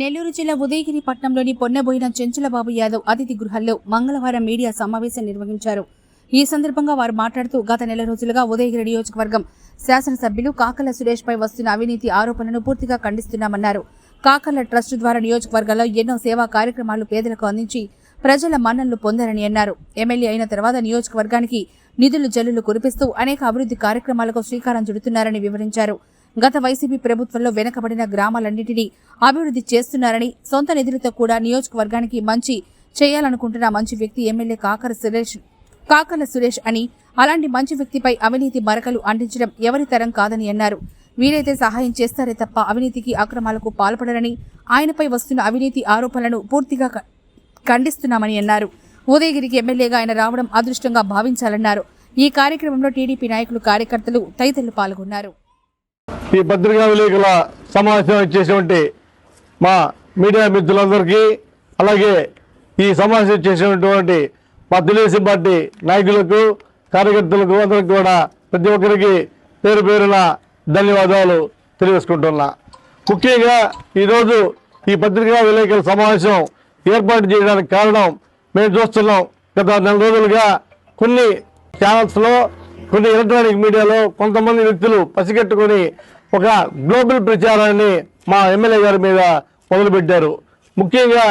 నెల్లూరు జిల్లా ఉదయగిరి పట్నంలోని పొన్నబోయిన చెంచులబాబు యాదవ్ అతిథి గృహంలో మంగళవారం మీడియా సమావేశం నిర్వహించారు. ఈ సందర్భంగా వారు మాట్లాడుతూ గత నెల రోజులుగా ఉదయగిరి నియోజకవర్గం శాసనసభ్యులు కాకల సురేష్పై వస్తున్న అవినీతి ఆరోపణలను పూర్తిగా ఖండిస్తున్నామన్నారు. కాకల ట్రస్ట్ ద్వారా నియోజకవర్గంలో ఎన్నో సేవా కార్యక్రమాలు పేదలకు అందించి ప్రజల మన్ననలు పొందారని అన్నారు. ఎమ్మెల్యే అయిన తర్వాత నియోజకవర్గానికి నిధులు జల్లులు కురిపిస్తూ అనేక అభివృద్ధి కార్యక్రమాలకు శ్రీకారం చుడుతున్నారని వివరించారు. గత వైసీపీ ప్రభుత్వంలో వెనుకబడిన గ్రామాలన్నింటినీ అభివృద్ధి చేస్తున్నారని సొంత నిధులతో కూడా నియోజకవర్గానికి మంచి చేయాలనుకుంటున్న మంచి వ్యక్తి ఎమ్మెల్యే కాకర సురేష్ కాకర్ల సురేష్ అని అలాంటి మంచి వ్యక్తిపై అవినీతి మరకలు అంటించడం ఎవరి తరం కాదని అన్నారు. వీరైతే సహాయం చేస్తారే తప్ప అవినీతికి అక్రమాలకు పాల్పడరని ఆయనపై వస్తున్న అవినీతి ఆరోపణలను పూర్తిగా ఖండిస్తున్నామని అన్నారు. ఉదయగిరికి ఎమ్మెల్యేగా ఆయన రావడం అదృష్టంగా భావించాలన్నారు. ఈ కార్యక్రమంలో టీడీపీ నాయకులు కార్యకర్తలు తదితరులు పాల్గొన్నారు. ఈ పత్రికా విలేకరుల సమావేశం ఇచ్చేటువంటి మా మీడియా మిత్రులందరికీ అలాగే ఈ సమావేశం ఇచ్చేసినటువంటి మా తెలుగుదేశం పార్టీ నాయకులకు కార్యకర్తలకు అందరికి కూడా ప్రతి ఒక్కరికి పేరు పేరున ధన్యవాదాలు తెలియజేసుకుంటున్నా. ముఖ్యంగా ఈరోజు ఈ పత్రికా విలేకరుల సమావేశం ఏర్పాటు చేయడానికి కారణం మేము చూస్తున్నాం. గత నెల రోజులుగా కొన్ని ఛానల్స్లో కొన్ని ఎలక్ట్రానిక్ మీడియాలో కొంతమంది వ్యక్తులు పసిగట్టుకొని ఒక గ్లోబల్ ప్రచారాన్ని మా ఎమ్మెల్యే గారి మీద మొదలుపెట్టారు. ముఖ్యంగా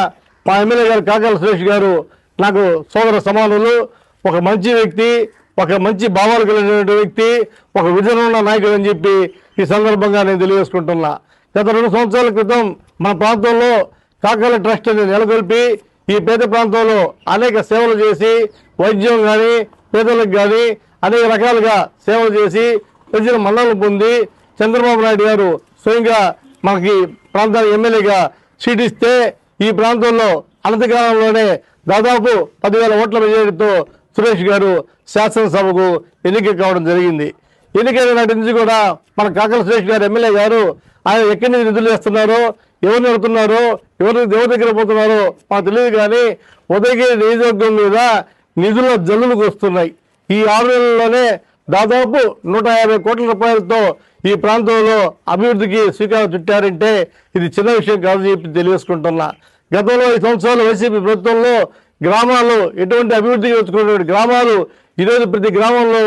మా ఎమ్మెల్యే గారు కాకల సురేష్ గారు నాకు సోదర సమానులు ఒక మంచి వ్యక్తి ఒక మంచి భావాలు కలిగినటువంటి వ్యక్తి ఒక విజన్ ఉన్న నాయకుడు అని చెప్పి ఈ సందర్భంగా నేను తెలియజేసుకుంటున్నా. గత రెండు సంవత్సరాల క్రితం మన ప్రాంతంలో కాకల ట్రస్ట్ అనేది నెలకొల్పి ఈ పేద ప్రాంతంలో అనేక సేవలు చేసి వైద్యం కానీ పేదలకు కానీ అనేక రకాలుగా సేవలు చేసి ప్రజల మన్నలు పొంది చంద్రబాబు నాయుడు గారు స్వయంగా మనకి ప్రాంతానికి ఎమ్మెల్యేగా సీటిస్తే ఈ ప్రాంతంలో అనంతకాలంలోనే దాదాపు పదివేల ఓట్ల మెజారిటీతో సురేష్ గారు శాసనసభకు ఎన్నిక కావడం జరిగింది. ఎన్నికైన నాటి నుంచి కూడా మన కాకల సురేష్ గారు ఎమ్మెల్యే గారు ఆయన ఎక్కడి నుంచి నిధులు చేస్తున్నారో ఎవరు నడుతున్నారో ఎవరు ఎవరి దగ్గర పోతున్నారో మాకు తెలియదు కానీ ఉదయగిరి నియోజకవర్గం మీద నిధుల జల్లులకు వస్తున్నాయి. ఈ ఆరు నెలల్లోనే దాదాపు నూట యాభై కోట్ల రూపాయలతో ఈ ప్రాంతంలో అభివృద్ధికి శ్రీకారం చుట్టారంటే ఇది చిన్న విషయం కాదు చెప్పి తెలియజేసుకుంటున్నా. గతంలో ఈ సంవత్సరాలు వైసీపీ ప్రభుత్వంలో గ్రామాలు ఎటువంటి అభివృద్ధికి వచ్చుకున్నటువంటి గ్రామాలు ఈరోజు ప్రతి గ్రామంలో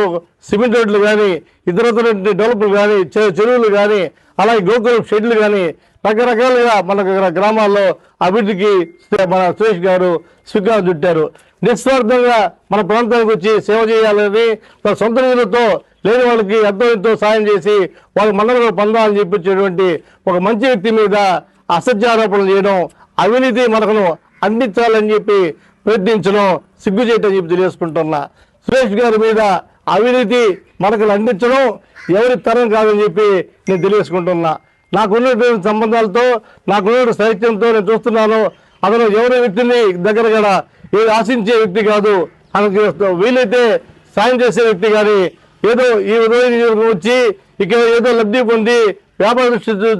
సిమెంట్ రోడ్లు కానీ ఇతరతర డెవలప్లు కానీ చెరువులు కానీ అలాగే గోకులం షెడ్లు కానీ రకరకాలుగా మన గ్రామాల్లో అభివృద్ధికి మన సురేష్ గారు శ్రీకారం చుట్టారు. నిస్వార్థంగా మన ప్రాంతానికి వచ్చి సేవ చేయాలని తన సొంత నిధులతో లేని వాళ్ళకి ఎంతో ఎంతో సాయం చేసి వాళ్ళ మండలంలో పొందాలని చెప్పించేటువంటి ఒక మంచి వ్యక్తి మీద అసత్యారోపణలు చేయడం అవినీతి మనకును అందించాలని చెప్పి ప్రయత్నించడం సిగ్గు చేయటం చెప్పి తెలియజేసుకుంటున్నా. సురేష్ గారి మీద అవినీతి మనకు అందించడం ఎవరి తరం కాదని చెప్పి నేను తెలియజేసుకుంటున్నా. నాకున్నటువంటి సంబంధాలతో నాకున్నటువంటి సాహిత్యంతో నేను చూస్తున్నాను. అతను ఎవరి వ్యక్తిని దగ్గర కూడా ఏది ఆశించే వ్యక్తి కాదు. అతనికి వీలైతే సాయం చేసే వ్యక్తి కానీ ఏదో ఈ ఉదయం వచ్చి ఇక్కడ ఏదో లబ్ధి పొంది వ్యాపార